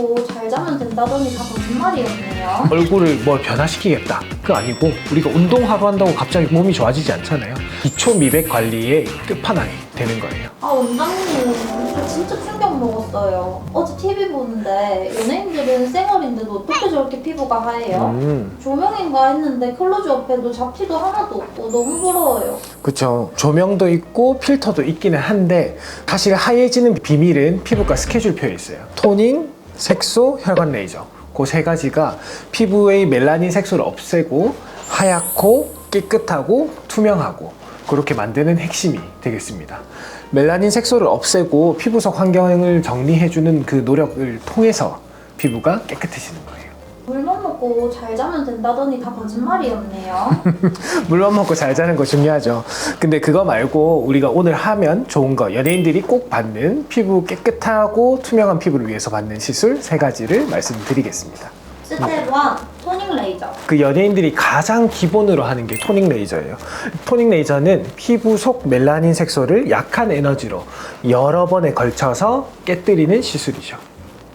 먹고 잘 자면 된다더니 다 거짓말이었네요. 얼굴을 뭘 변화시키겠다. 그거 아니고 우리가 운동 하루 한다고 갑자기 몸이 좋아지지 않잖아요. 기초 미백 관리의 끝판왕이 되는 거예요. 아 원장님 저 진짜 충격 먹었어요. 어제 TV 보는데 연예인들은 쌩얼인데도 어떻게 저렇게 피부가 하얘요? 음, 조명인가 했는데 클로즈업해도 잡티도 하나도 없고 너무 부러워요. 그쵸. 조명도 있고 필터도 있기는 한데 사실 하얘지는 비밀은 피부과 스케줄표에 있어요. 토닝, 색소, 혈관 레이저. 그 세 가지가 피부의 멜라닌 색소를 없애고 하얗고 깨끗하고 투명하고 그렇게 만드는 핵심이 되겠습니다. 멜라닌 색소를 없애고 피부 속 환경을 정리해주는 그 노력을 통해서 피부가 깨끗해지는 거예요. 물만 먹고 잘 자면 된다더니 다 거짓말이었네요. 물만 먹고 잘 자는 거 중요하죠. 근데 그거 말고 우리가 오늘 하면 좋은 거 연예인들이 꼭 받는 피부 깨끗하고 투명한 피부를 위해서 받는 시술 세 가지를 말씀드리겠습니다. 스텝 1 토닝 레이저. 그 연예인들이 가장 기본으로 하는 게 토닝 레이저예요. 토닝 레이저는 피부 속 멜라닌 색소를 약한 에너지로 여러 번에 걸쳐서 깨뜨리는 시술이죠.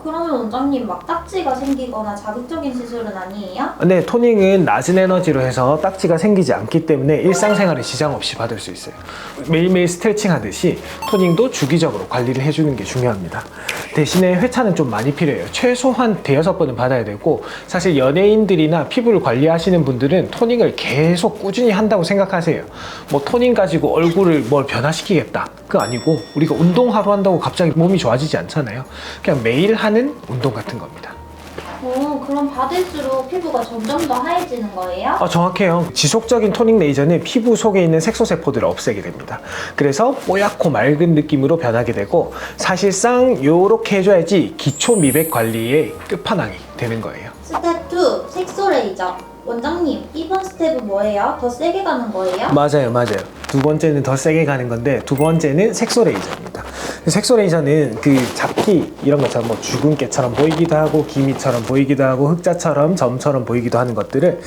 그러면 원장님 막 딱지가 생기거나 자극적인 시술은 아니에요? 네, 토닝은 낮은 에너지로 해서 딱지가 생기지 않기 때문에 일상생활에 지장 없이 받을 수 있어요. 매일매일 스트레칭 하듯이 토닝도 주기적으로 관리를 해주는 게 중요합니다. 대신에 회차는 좀 많이 필요해요. 최소한 대여섯 번은 받아야 되고, 사실 연예인들이나 피부를 관리하시는 분들은 토닝을 계속 꾸준히 한다고 생각하세요. 뭐 토닝 가지고 얼굴을 뭘 변화시키겠다. 그거 아니고, 우리가 운동 하루 한다고 갑자기 몸이 좋아지지 않잖아요. 그냥 매일 하는 운동 같은 겁니다. 오, 그럼 받을수록 피부가 점점 더 하얘지는 거예요? 어, 정확해요. 지속적인 토닝 레이저는 피부 속에 있는 색소세포들을 없애게 됩니다. 그래서 뽀얗고 맑은 느낌으로 변하게 되고 사실상 요렇게 해줘야지 기초 미백 관리의 끝판왕이 되는 거예요. 스텝 2 색소 레이저. 원장님, 이번 스텝은 뭐예요? 더 세게 가는 거예요? 맞아요, 맞아요. 두 번째는 더 세게 가는 건데 두 번째는 색소 레이저입니다. 색소 레이저는 그 잡티 이런 것처럼 뭐 죽은 깨처럼 보이기도 하고 기미처럼 보이기도 하고 흑자처럼 점처럼 보이기도 하는 것들을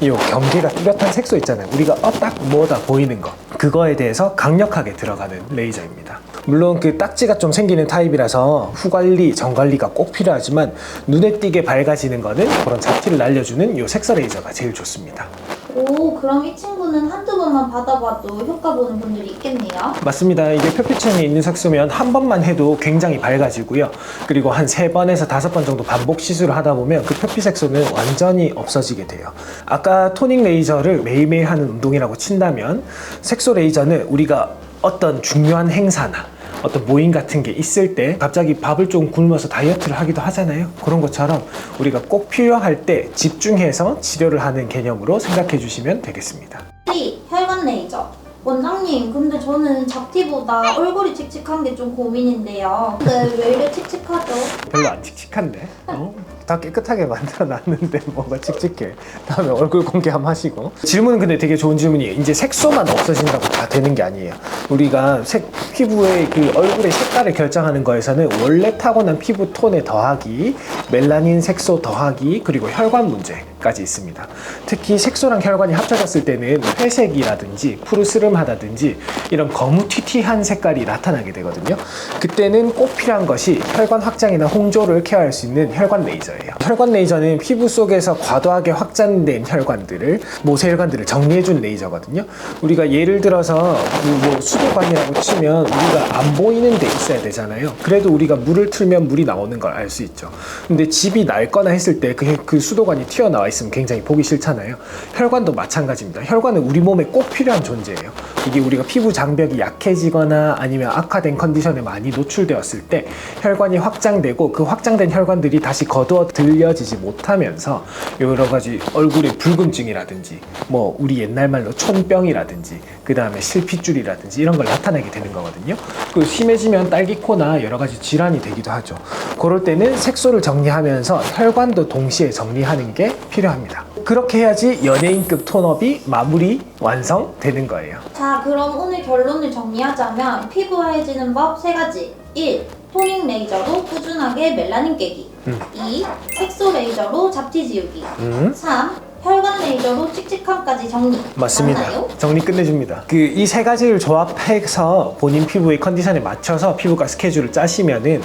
이 경계가 뚜렷한 색소 있잖아요. 우리가 어딱 뭐다 보이는 거 그거에 대해서 강력하게 들어가는 레이저입니다. 물론 그 딱지가 좀 생기는 타입이라서 후 관리, 정 관리가 꼭 필요하지만 눈에 띄게 밝아지는 거는 그런 잡티를 날려주는 이 색소 레이저가 제일 좋습니다. 오, 그럼 이 친구는 한두 번만 받아봐도 효과 보는 분들이 있겠네요. 맞습니다. 이게 표피층에 있는 색소면 한 번만 해도 굉장히 밝아지고요. 그리고 한 세 번에서 다섯 번 정도 반복 시술을 하다 보면 그 표피 색소는 완전히 없어지게 돼요. 아까 토닝 레이저를 매일매일 하는 운동이라고 친다면 색소 레이저는 우리가 어떤 중요한 행사나 어떤 모임 같은 게 있을 때 갑자기 밥을 좀 굶어서 다이어트를 하기도 하잖아요. 그런 것처럼 우리가 꼭 필요할 때 집중해서 치료를 하는 개념으로 생각해 주시면 되겠습니다. 3. 혈관 레이저. 원장님, 근데 저는 잡티보다 얼굴이 칙칙한 게 좀 고민인데요. 근데 왜 이래 칙칙하죠? 별로 안 칙칙한데? 어? 다 깨끗하게 만들어 놨는데 뭐가 칙칙해. 다음에 얼굴 공개 한번 하시고. 질문은 근데 되게 좋은 질문이에요. 이제 색소만 없어진다고 다 되는 게 아니에요. 우리가 색, 피부의 그 얼굴의 색깔을 결정하는 거에서는 원래 타고난 피부 톤에 더하기, 멜라닌 색소 더하기, 그리고 혈관 문제까지 있습니다. 특히 색소랑 혈관이 합쳐졌을 때는 회색이라든지 푸르스름 하다든지 이런 거무튀튀한 색깔이 나타나게 되거든요. 그때는 꼭 필요한 것이 혈관 확장이나 홍조를 케어할 수 있는 혈관 레이저예요. 혈관 레이저는 피부 속에서 과도하게 확장된 혈관들을 모세혈관들을 정리해주는 레이저거든요. 우리가 예를 들어서 그뭐 수도관이라고 치면 우리가 안 보이는 데 있어야 되잖아요. 그래도 우리가 물을 틀면 물이 나오는 걸 알 수 있죠. 근데 집이 낡거나 했을 때그 그 수도관이 튀어나와 있으면 굉장히 보기 싫잖아요. 혈관도 마찬가지입니다. 혈관은 우리 몸에 꼭 필요한 존재예요. 이게 우리가 피부 장벽이 약해지거나 아니면 악화된 컨디션에 많이 노출되었을 때 혈관이 확장되고 그 확장된 혈관들이 다시 거두어 들려지지 못하면서 여러 가지 얼굴의 붉음증이라든지 뭐 우리 옛날 말로 촌병이라든지 그 다음에 실핏줄이라든지 이런 걸 나타내게 되는 거거든요. 그 심해지면 딸기코나 여러 가지 질환이 되기도 하죠. 그럴 때는 색소를 정리하면서 혈관도 동시에 정리하는 게 필요합니다. 그렇게 해야지 연예인급 톤업이 마무리 완성되는 거예요. 자, 그럼 오늘 결론을 정리하자면 피부 하얘지는 법 세 가지. 1. 토닝 레이저로 꾸준하게 멜라닌 깨기. 음. 2. 색소 레이저로 잡티 지우기. 음. 3. 혈관 레이저로 칙칙함까지 정리. 맞습니다. 맞나요? 정리 끝내줍니다. 그 이 세 가지를 조합해서 본인 피부의 컨디션에 맞춰서 피부과 스케줄을 짜시면은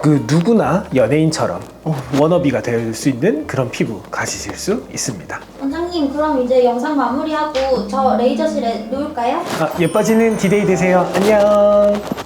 그 누구나 연예인처럼 어, 워너비가 될 수 있는 그런 피부 가지실 수 있습니다. 원장님 그럼 이제 영상 마무리하고 저 레이저실에 누울까요? 아, 예뻐지는 디데이 되세요. 안녕.